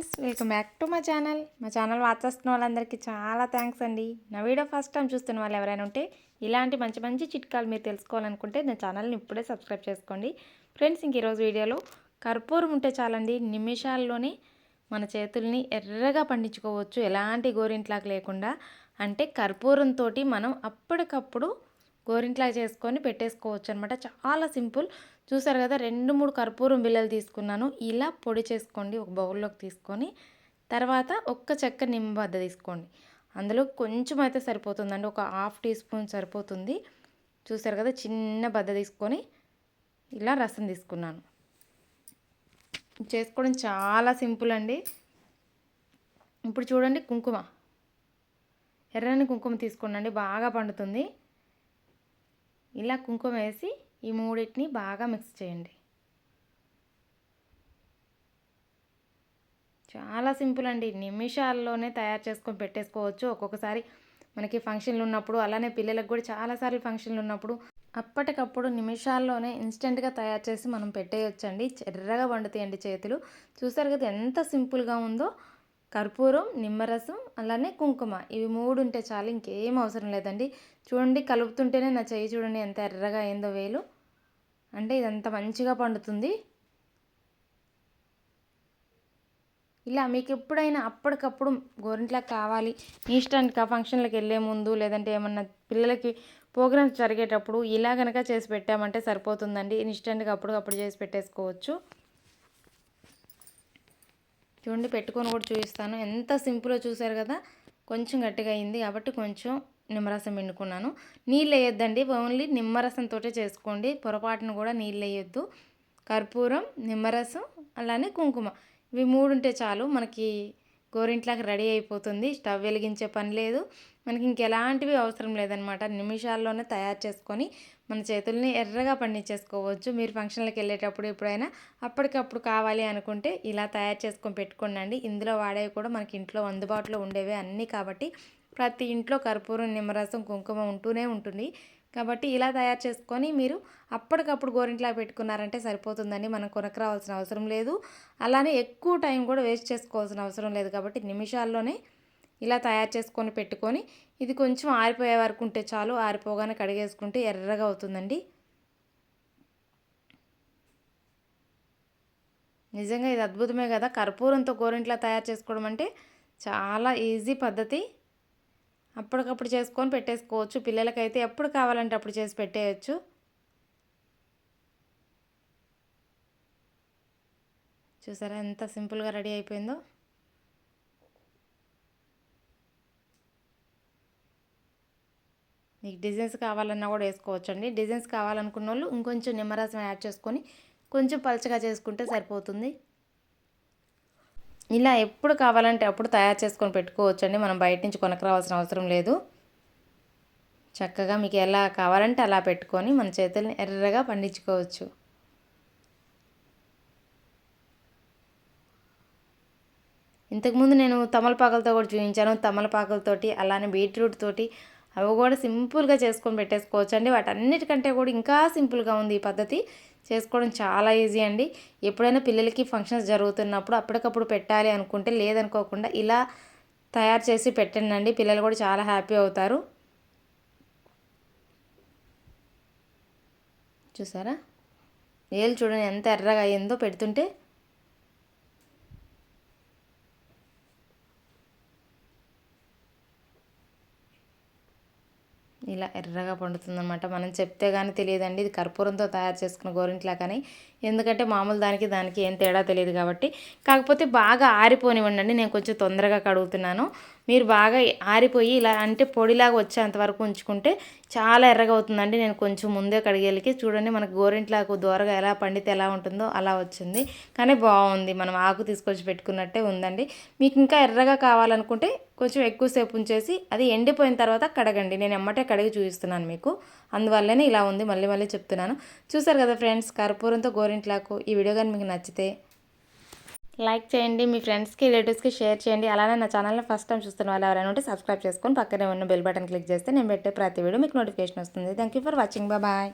Welcome back to మా channel. మా channel watch చేస్తున్న వాళ్ళందరికీ చాలా థ్యాంక్స్ అండి. నా వీడియో ఫస్ట్ టైం చూస్తున్న వాళ్ళు ఎవరైనా ఉంటే ఇలాంటి మంచి మంచి చిట్కాలు మీరు తెలుసుకోవాలనుకుంటే నా ఛానల్ని ఇప్పుడే సబ్స్క్రైబ్ చేసుకోండి. ఫ్రెండ్స్ ఇంక ఈరోజు వీడియోలో కర్పూరం ఉంటే చాలండి. నిమిషాల్లోనే మన చేతుల్ని ఎర్రగా పండించుకోవచ్చు. ఎలాంటి గోరింట్లాకు లేకుండా. అంటే కర్పూరంతో మనం అప్పటికప్పుడు గోరింట్లా చేసుకొని పెట్టేసుకోవచ్చు అనమాట చాలా సింపుల్. చూసారు కదా రెండు మూడు కర్పూరం బిల్లలు తీసుకున్నాను. ఇలా పొడి చేసుకోండి ఒక బౌల్లోకి తీసుకొని. తర్వాత ఒక్క చెక్క నిమ్మబద్ద తీసుకోండి. అందులో కొంచెం అయితే సరిపోతుందండి. ఒక హాఫ్ టీ స్పూన్ సరిపోతుంది. చూసారు కదా చిన్న బద్ద తీసుకొని ఇలా రసం తీసుకున్నాను. చేసుకోవడం చాలా సింపుల్ అండి. ఇప్పుడు చూడండి కుంకుమ. ఎర్రని కుంకుమ తీసుకోండి బాగా పండుతుంది. ఇలా కుంకుమ వేసి ఈ మూడింటిని బాగా మిక్స్ చేయండి. చాలా సింపుల్ అండి. నిమిషాల్లోనే తయారు చేసుకొని పెట్టేసుకోవచ్చు. ఒక్కొక్కసారి మనకి ఫంక్షన్లు ఉన్నప్పుడు అలానే పిల్లలకు కూడా చాలాసార్లు ఫంక్షన్లు ఉన్నప్పుడు అప్పటికప్పుడు నిమిషాల్లోనే ఇన్స్టెంట్గా తయారు చేసి మనం పెట్టేయొచ్చండి. ఎర్రగా వండుతాయండి చేతులు. చూసారు కదా ఎంత సింపుల్గా ఉందో? కర్పూరం నిమ్మరసం అలానే కుంకుమ. ఇవి మూడు ఉంటే చాలు ఇంకేం అవసరం లేదండి. చూడండి కలుపుతుంటేనే నా చెయ్యి చూడండి ఎంత ఎర్రగా అయిందో వేలు. అంటే ఇదంతా మంచిగా పండుతుంది. ఇలా మీకు ఎప్పుడైనా అప్పటికప్పుడు గోరింట్లా కావాలి ఇన్స్టెంట్గా ఫంక్షన్లకు వెళ్ళే ముందు లేదంటే ఏమన్నా పిల్లలకి ప్రోగ్రామ్స్ జరిగేటప్పుడు ఇలా కనుక చేసి పెట్టామంటే సరిపోతుందండి. ఇన్స్టెంట్గా అప్పటికప్పుడు చేసి పెట్టేసుకోవచ్చు. చూడండి పెట్టుకొని కూడా చూపిస్తాను. ఎంత సింపుల్గా చూసారు కదా? కొంచెం గట్టిగా అయింది కాబట్టి కొంచెం నిమ్మరసం ఎండుకున్నాను నీళ్ళు వేయొద్దండి. ఓన్లీ నిమ్మరసంతో చేసుకోండి. పొరపాటును కూడా నీళ్ళు వేయొద్దు. కర్పూరం నిమ్మరసం అలానే కుంకుమ. ఇవి మూడు ఉంటే చాలు మనకి గోరింట్లాకి రెడీ అయిపోతుంది. స్టవ్ వెలిగించే పని లేదు. మనకి ఇంకెలాంటివి అవసరం లేదనమాట నిమిషాల్లోనే తయారు చేసుకొని మన చేతుల్ని ఎర్రగా పండించేసుకోవచ్చు. మీరు ఫంక్షన్లకు వెళ్ళేటప్పుడు ఎప్పుడైనా అప్పటికప్పుడు కావాలి అనుకుంటే ఇలా తయారు చేసుకొని పెట్టుకోండి ఇందులో వాడేవి కూడా మనకి ఇంట్లో అందుబాటులో ఉండేవి అన్నీ కాబట్టి ప్రతి ఇంట్లో కర్పూరం నిమ్మరసం కుంకుమ ఉంటూనే ఉంటుంది. కాబట్టి ఇలా తయారు చేసుకొని మీరు అప్పటికప్పుడు గోరింట్లా పెట్టుకున్నారంటే సరిపోతుందండి. మనం కొనకరావాల్సిన అవసరం లేదు. అలానే ఎక్కువ టైం కూడా వేస్ట్ చేసుకోవాల్సిన అవసరం లేదు కాబట్టి నిమిషాల్లోనే ఇలా తయారు చేసుకొని పెట్టుకొని ఇది కొంచెం ఆరిపోయే వరకు ఉంటే చాలు. ఆరిపోగానే కడిగేసుకుంటే ఎర్రగా అవుతుందండి. నిజంగా ఇది అద్భుతమే కదా. కర్పూరంతో గోరింట్లా తయారు చేసుకోవడం అంటే చాలా ఈజీ పద్ధతి. అప్పటికప్పుడు చేసుకొని పెట్టేసుకోవచ్చు. పిల్లలకైతే ఎప్పుడు కావాలంటే అప్పుడు చేసి పెట్టేయచ్చు. చూసారా ఎంత సింపుల్గా రెడీ అయిపోయిందో. మీకు డిజైన్స్ కావాలన్నా కూడా వేసుకోవచ్చండి. డిజైన్స్ కావాలనుకున్న వాళ్ళు ఇంకొంచెం నిమ్మరసం యాడ్ చేసుకొని కొంచెం పలచగా చేసుకుంటే సరిపోతుంది. ఇలా ఎప్పుడు కావాలంటే అప్పుడు తయారు చేసుకొని పెట్టుకోవచ్చండి. మనం బయట నుంచి కొనకరావాల్సిన అవసరం లేదు. చక్కగా మీకు ఎలా కావాలంటే అలా పెట్టుకొని మన చేతుల్ని ఎర్రగా పండించుకోవచ్చు. ఇంతకుముందు నేను తమలపాకులతో కూడా చూపించాను. తమలపాకులతోటి అలానే బీట్రూట్ తోటి అవి కూడా సింపుల్గా చేసుకొని పెట్టేసుకోవచ్చు అండి వాటన్నిటికంటే కూడా ఇంకా సింపుల్గా ఉంది ఈ పద్ధతి. చేసుకోవడం చాలా ఈజీ అండి. ఎప్పుడైనా పిల్లలకి ఫంక్షన్స్ జరుగుతున్నప్పుడు అప్పటికప్పుడు పెట్టాలి అనుకుంటే లేదనుకోకుండా ఇలా తయారు చేసి పెట్టండి పిల్లలు కూడా చాలా హ్యాపీ అవుతారు. చూసారా? ఏళ్ళు చూడండి ఎంత ఎర్రగా అయ్యిందో పెడుతుంటే. ఇలా ఎర్రగా పండుతుందన్నమాట. మనం చెప్తే కానీ తెలియదండి. ఇది కర్పూరంతో తయారు చేసుకున్న గోరింట్లా కానీ ఎందుకంటే మామూలు దానికి దానికి ఏం తేడా తెలియదు కాబట్టి. కాకపోతే బాగా ఆరిపోనివ్వండి నేను కొంచెం తొందరగా కడుగుతున్నాను. మీరు బాగా ఆరిపోయి ఇలా అంటే పొడిలాగా వచ్చేంత వరకు ఉంచుకుంటే చాలా ఎర్రగా అవుతుందండి నేను కొంచెం ముందే కడిగేళ్ళకి చూడండి మనకు గోరింట్లాకు దూరగా ఎలా పండితే ఎలా ఉంటుందో అలా వచ్చింది. కానీ బాగుంది. మనం ఆకు తీసుకొచ్చి పెట్టుకున్నట్టే ఉందండి. మీకు ఇంకా ఎర్రగా కావాలనుకుంటే కొంచెం ఎక్కువసేపు ఉంచేసి అది ఎండిపోయిన తర్వాత కడగండి. నేను ఎమ్మటే కడిగి చూపిస్తున్నాను మీకు. అందువల్లనే ఇలా ఉంది. మళ్ళీ మళ్ళీ చెప్తున్నాను. చూసారు కదా ఫ్రెండ్స్ కర్పూరంతో గోరింట్లాకు ఈ వీడియో కానీ మీకు నచ్చితే లైక్ చేయండి మీ ఫ్రెండ్స్కి రిలేటివ్స్కి షేర్ చేయండి. అలానే నా ఛానల్ని ఫస్ట్ టైం చూస్తున్న వాళ్ళు ఎవరైనా ఉంటే సబ్స్క్రైబ్ చేసుకొని పక్కనే ఉన్న బెల్ బటన్ క్లిక్ చేస్తే నేను పెట్టే ప్రతి వీడియో మీకు నోటిఫికేషన్ వస్తుంది. Thank you for watching. Bye.